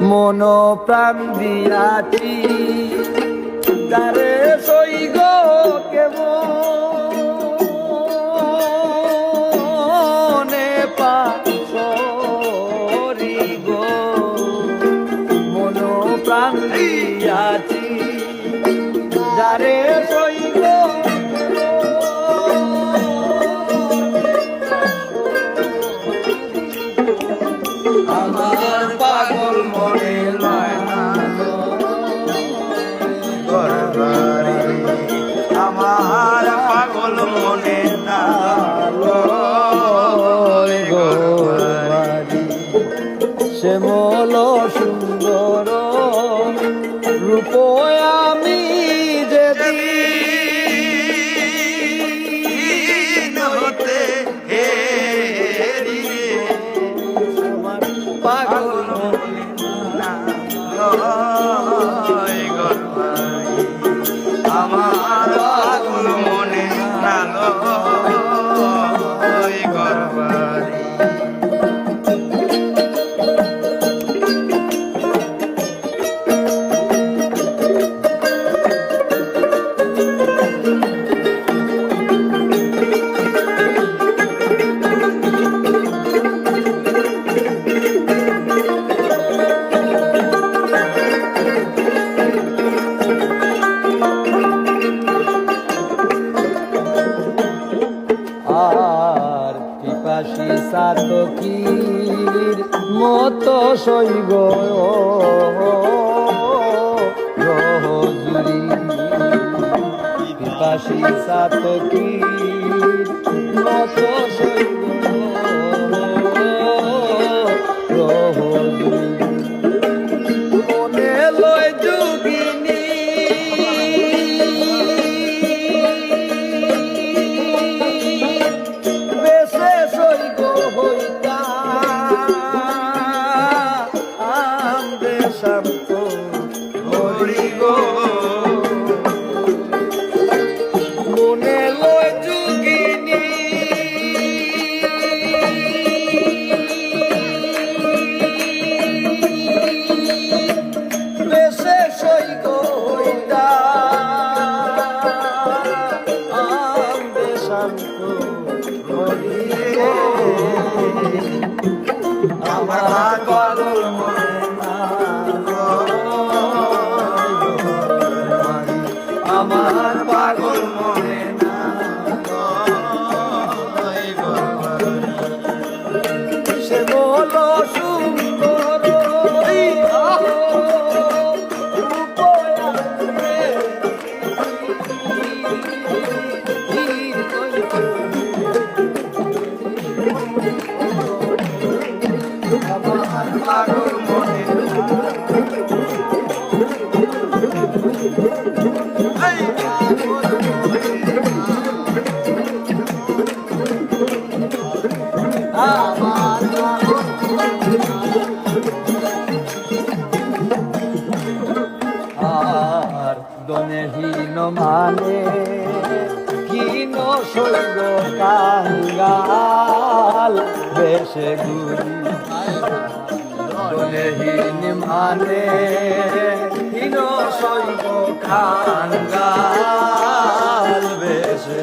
মন প্রাণ দিয়াছি। তারে সইগ কেমনে? সাতকীর মতো সইগ রহজুরি সাতকীর মতো সইগ আমার পাগল মনে না। সে বলো সুন্দর আমার পাগল আর দনেহীন মানে হীন সৈগ কাঙ্গাল বেশে গুরি দনেহীন মানে হীন সৈগ কাঙ্গাল বেশে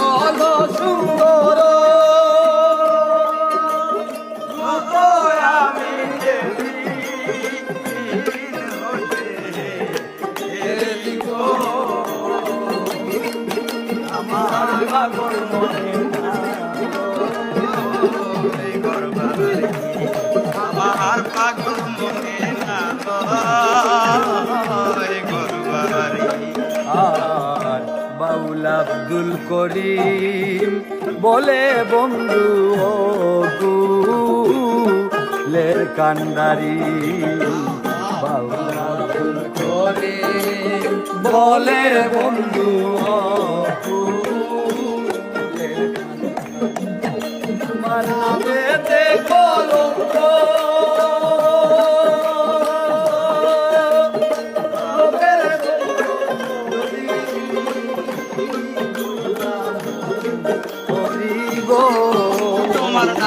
বলো। আব্দুল করিম বলে, বন্ধু ও গুলের কান্ডারি। বাউল আব্দুল করিম বলে বন্ধু গুলের তোমার নামেতে কলঙ্ক